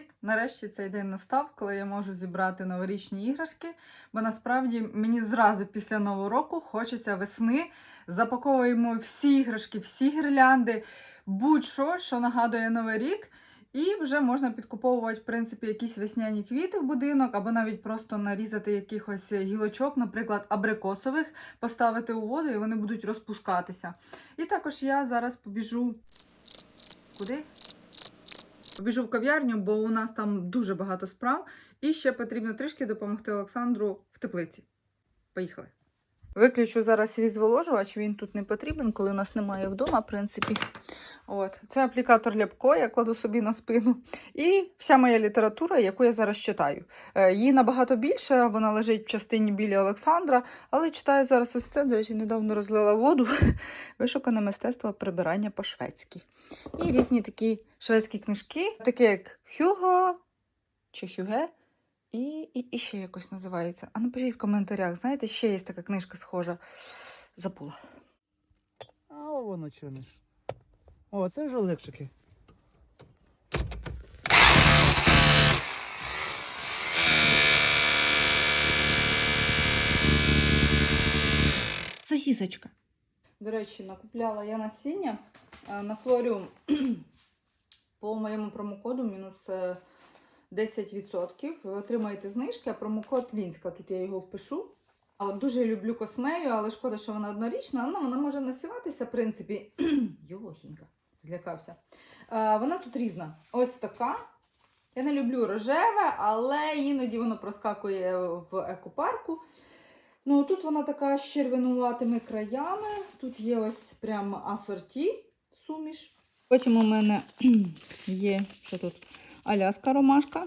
Привіт! Нарешті цей день настав, коли я можу зібрати новорічні іграшки. Бо насправді мені зразу після нового року хочеться весни. Запаковуємо всі іграшки, всі гірлянди, будь-що, що нагадує Новий рік. І вже можна підкуповувати, в принципі, якісь весняні квіти в будинок, або навіть просто нарізати якихось гілочок, наприклад, абрикосових, поставити у воду, і вони будуть розпускатися. І також я зараз побіжу. Куди? Побіжу в кав'ярню, бо у нас там дуже багато справ. І ще потрібно трішки допомогти Олександру в теплиці. Поїхали. Виключу зараз свій він тут не потрібен, коли нас немає вдома, в принципі. От. Це аплікатор Ляпко, я кладу собі на спину. І вся моя література, яку я зараз читаю. Е, Її набагато більше, вона лежить в частині біля Олександра, але читаю зараз ось це. До речі, недавно розлила воду. Вишукане мистецтво прибирання по-шведськи. І різні такі шведські книжки, такі як Хюго чи Хюге. І, і, і ще якось називається. А напишіть в коментарях, знаєте, ще є така книжка схожа. Забула. А о, воно чого не ж. О, це вже легшики. Сосісочка. До речі, накупляла я насіння е, на флоріум по моєму промокоду мінус е, 10%. Ви отримаєте знижки, а промокод Лінська, тут я його впишу. А от Дуже люблю космею, але шкода, що вона однорічна. Ну, вона може насіватися, в принципі. Йохінька, злякався. Е, Вона тут різна. Ось така. Я не люблю рожеве, але іноді воно проскакує в екопарку. Ну, тут вона така з червонуватими краями. Тут є ось прям асорті суміш. Потім у мене є що тут? Аляска ромашка.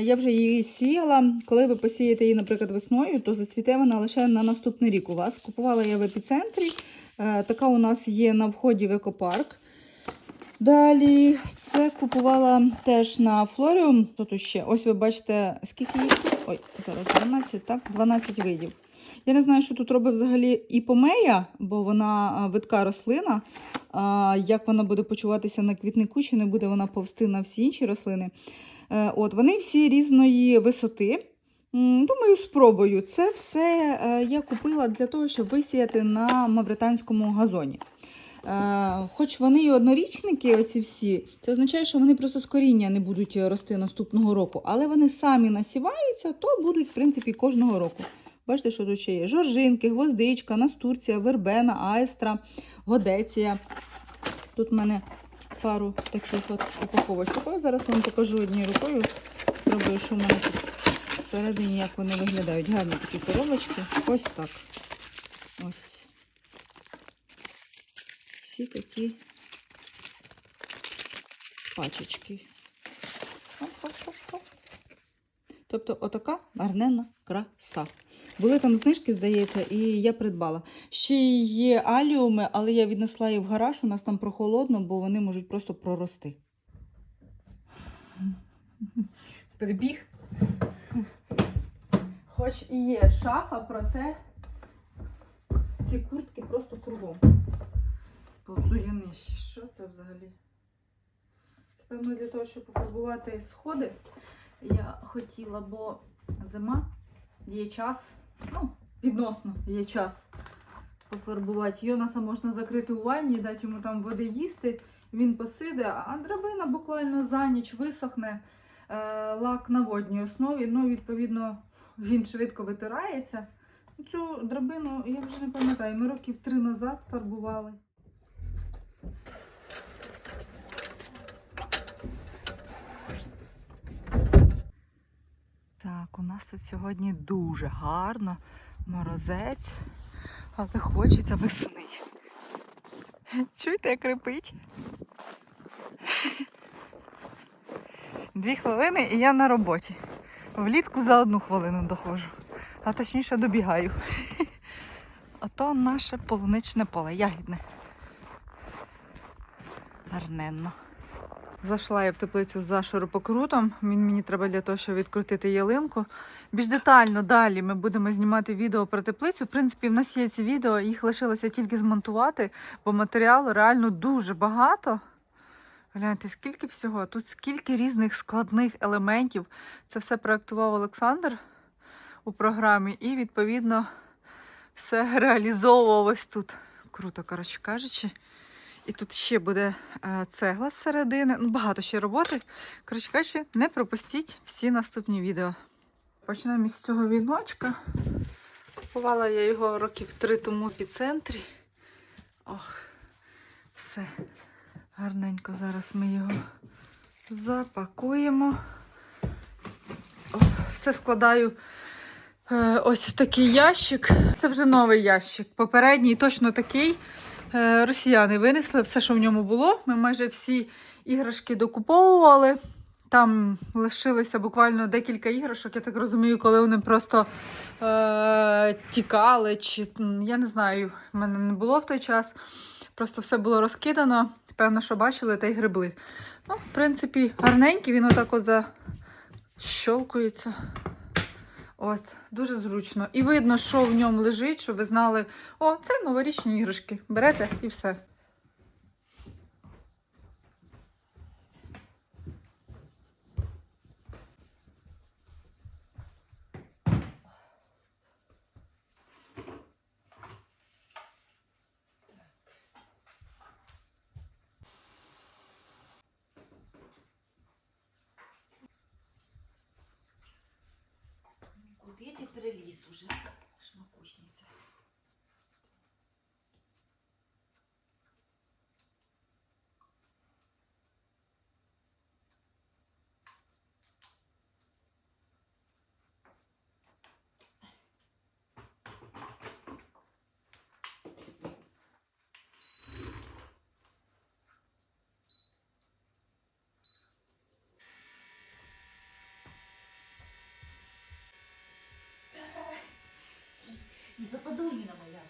Я вже її сіяла. Коли ви посієте її, наприклад, весною, то зацвіте вона лише на наступний рік у вас. Купувала я в епіцентрі. Е, така у нас є на вході в екопарк. Далі це купувала теж на Флоріум. Що тут ще? Ось ви бачите, скільки їх? Ой, зараз 12, так, 12 видів. Я не знаю, що тут робить взагалі іпомея, бо вона видка рослина. Як вона буде почуватися на квітнику, чи не буде вона повсти на всі інші рослини. Е, от, вони всі різної висоти. Думаю, спробую. Це все е, я купила для того, щоб висіяти на мавританському газоні. Е, Хоч вони і однорічники, оці всі, це означає, що вони просто з коріння не будуть рости наступного року, але вони самі насіваються, то будуть, в принципі, кожного року. Бачите, що тут ще є? Жоржинки, гвоздичка, настурція, вербена, аестра, годеція. Тут в мене пару таких от упаковочок. Зараз вам покажу однією рукою. Спробую, що в мене тут всередині, як вони виглядають. Гарні такі коробочки. Ось так. Ось всі такі пачечки. Тобто отака гарненна краса. Були там знижки, здається, і я придбала. Ще є аліуми, але я віднесла їх в гараж, у нас там прохолодно, бо вони можуть просто прорости. Прибіг. Хоч і є шафа, проте ці куртки просто кругом. Сповзує нижче. Що це взагалі? Це певно для того, щоб пофарбувати сходи. Я хотіла, бо зима є час, ну, відносно є час пофарбувати. Йонаса можна закрити у ванні, дати йому там води їсти, він посиде, а драбина буквально за ніч висохне е, лак на водній основі. Ну, відповідно, він швидко витирається. Цю драбину я вже не пам'ятаю, ми років три назад фарбували. Так, у нас тут сьогодні дуже гарно, морозець, але хочеться весни. Чуєте, як репить? Дві хвилини і я на роботі. Влітку за одну хвилину доходжу, а точніше добігаю. Ото наше полуничне поле, ягідне. Гарненно. Зайшла я в теплицю за шурупокрутом. Він мені треба для того, щоб відкрутити ялинку. Більш детально далі ми будемо знімати відео про теплицю. В принципі, в нас є ці відео, їх лишилося тільки змонтувати, бо матеріалу реально дуже багато. Гляньте, скільки всього, тут скільки різних складних елементів. Це все проектував Олександр у програмі, і, відповідно, все реалізовував ось тут. Круто, коротше кажучи. І тут ще буде е, цегла з середини. Ну, багато ще роботи. Коротше кажучи, не пропустіть всі наступні відео. Почнемо з цього віночка. Купувала я його років три тому в епіцентрі. Ох, все. Гарненько зараз ми його запакуємо. Все складаю е, ось в такий ящик. Це вже новий ящик. Попередній точно такий. Е, росіяни винесли все, що в ньому було. Ми майже всі іграшки докуповували. Там лишилося буквально декілька іграшок, я так розумію, коли вони просто е, тікали, чи я не знаю, в мене не було в той час. Просто все було розкидано. Певно, що бачили, та й грибли. Ну, в принципі, гарненький, він отак от защолкується. От, дуже зручно. І видно, що в ньому лежить, щоб ви знали, о, це новорічні іграшки. Берете і все. Куди ти приліз уже, І западуліна моя.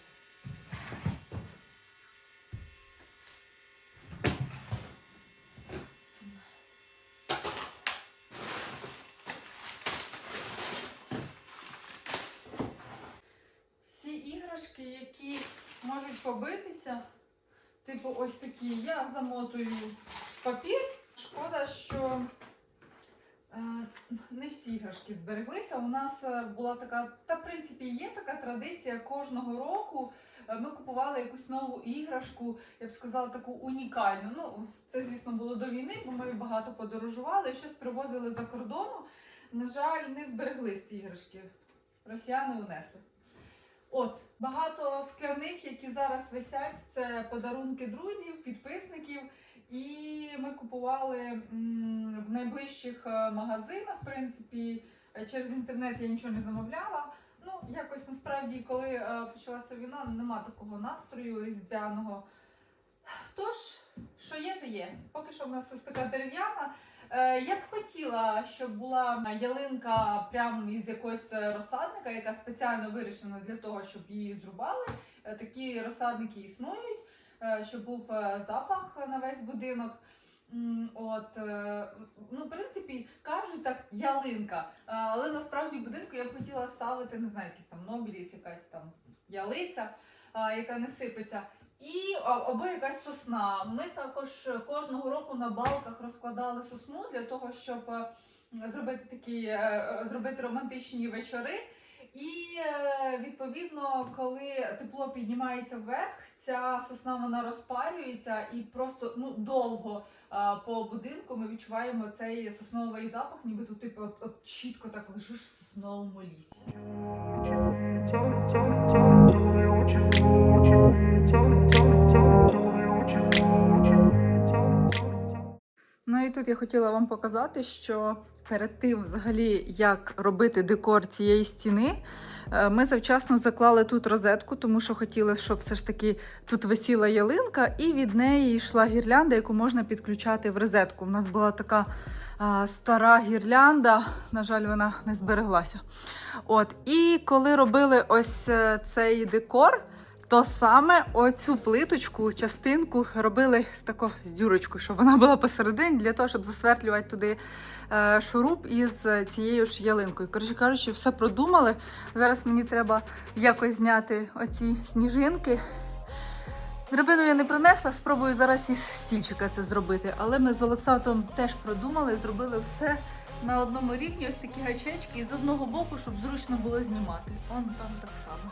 Всі іграшки, які можуть побитися, типу ось такі, я замотую папір. Шкода, що не всі іграшки збереглися. У нас е, була така, та в принципі є така традиція кожного року. е, Ми купували якусь нову іграшку, я б сказала, таку унікальну. Ну, це, звісно, було до війни, бо ми багато подорожували, щось привозили за кордону. На жаль, не збереглись ті іграшки. Росіяни унесли. От, багато скляних, які зараз висять, це подарунки друзів, підписників. І ми купували в найближчих е, магазинах, в принципі, Е, через інтернет я нічого не замовляла. Ну, якось насправді, коли е, почалася війна, нема такого настрою різдвяного. Тож, що є, то є. Поки що в нас ось така дерев'яна. Я б хотіла, щоб була ялинка прямо із якогось розсадника, яка спеціально вирішена для того, щоб її зрубали. Такі розсадники існують, щоб був е, запах на весь будинок. От, е, ну, в принципі, кажуть так, ялинка. Е, Але насправді в будинку я б хотіла ставити, не знаю, якийсь там нобіліс, якась там ялиця, е, яка не сипеться. І або якась сосна. Ми також кожного року на балках розкладали сосну для того, щоб е, зробити такі е, е, зробити романтичні вечори. І е, відповідно, коли тепло піднімається вверх, ця сосна вона розпарюється і просто ну довго е, по будинку ми відчуваємо цей сосновий запах, ніби тут типу от, от чітко так лежиш в сосновому лісі. І тут я хотіла вам показати, що перед тим, взагалі, як робити декор цієї стіни, е, ми завчасно заклали тут розетку, тому що хотіли, щоб все ж таки тут висіла ялинка, і від неї йшла гірлянда, яку можна підключати в розетку. У нас була така стара гірлянда, на жаль, вона не збереглася. От, і коли робили ось е, цей декор. То саме оцю плиточку, частинку робили з тако з дюрочкою, щоб вона була посередині, для того, щоб засвертлювати туди е, шуруп із цією ж ялинкою. Коротше кажучи, все продумали. Зараз мені треба якось зняти оці сніжинки. Драбину я не принесла, спробую зараз із стільчика це зробити. Але ми з Олександром теж продумали, зробили все на одному рівні, ось такі гачечки, і з одного боку, щоб зручно було знімати. Он там так само.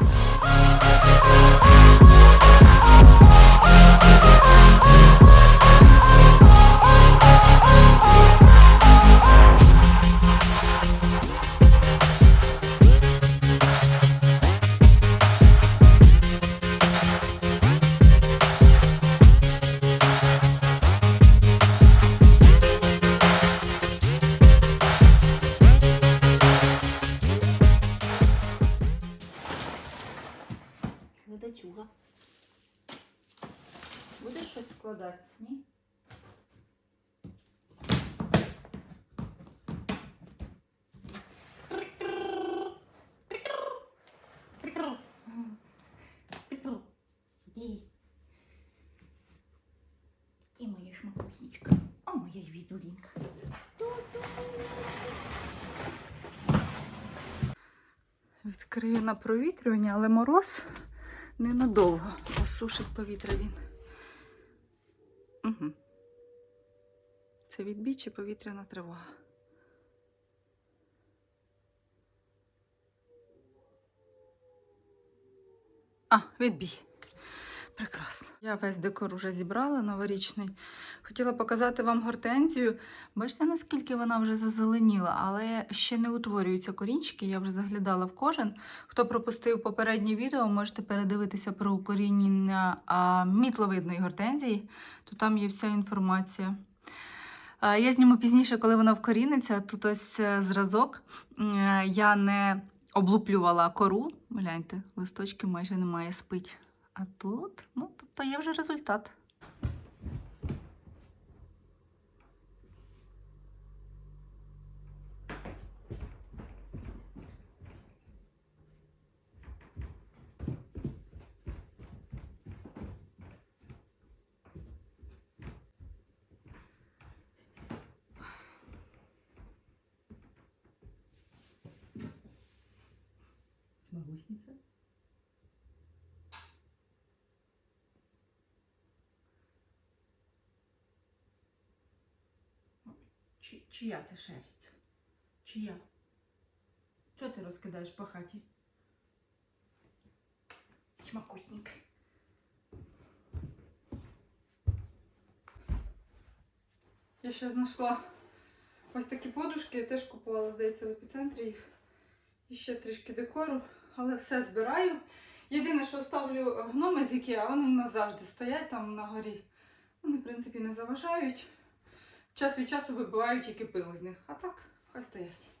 Відкрию на провітрювання, але мороз ненадовго. Осушить повітря він. Угу. Це відбій чи повітряна тривога? А, відбій. Прекрасно. Я весь декор уже зібрала новорічний. Хотіла показати вам гортензію. Бачите, наскільки вона вже зазеленіла, але ще не утворюються корінчики. Я вже заглядала в кожен. Хто пропустив попереднє відео, можете передивитися про укорінення мітловидної гортензії, то там є вся інформація. Я зніму пізніше, коли вона вкоріниться. Тут ось е, зразок. Е, Я не облуплювала кору. Гляньте, листочки майже немає спить. А тут, ну, тобто є вже результат. Смагусниця. Чи, чия це шерсть? Чия? Чого ти розкидаєш по хаті? Шмакусник. Я ще знайшла ось такі подушки, я теж купувала, здається, в епіцентрі їх. І ще трішки декору, але все збираю. Єдине, що ставлю гноми з Ікеа, вони в нас завжди стоять там на горі. Вони, в принципі, не заважають. Час від часу вибивають і кипили з них. А так, хай стоять.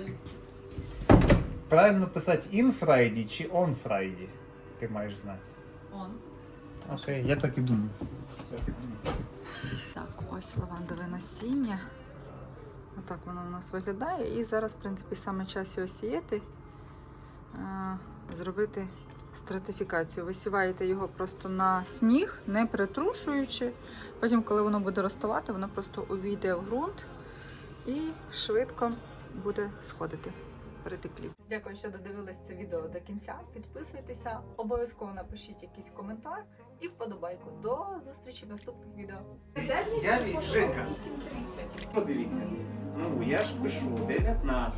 Слухаю. Правильно писати in Friday чи on Friday? Ти маєш знати. Он. Окей, я так і думаю. Так, ось лавандове насіння. Отак воно у нас виглядає. І зараз, в принципі, саме час його сіяти, е, зробити стратифікацію. Висіваєте його просто на сніг, не притрушуючи. Потім, коли воно буде розставати, воно просто увійде в ґрунт і швидко буде сходити при теплі. Дякую, що додивились це відео до кінця. Підписуйтеся, обов'язково напишіть якийсь коментар і вподобайку. До зустрічі в наступних відео. Я від Женька. 8.30. Подивіться. Ну, я ж пишу 19.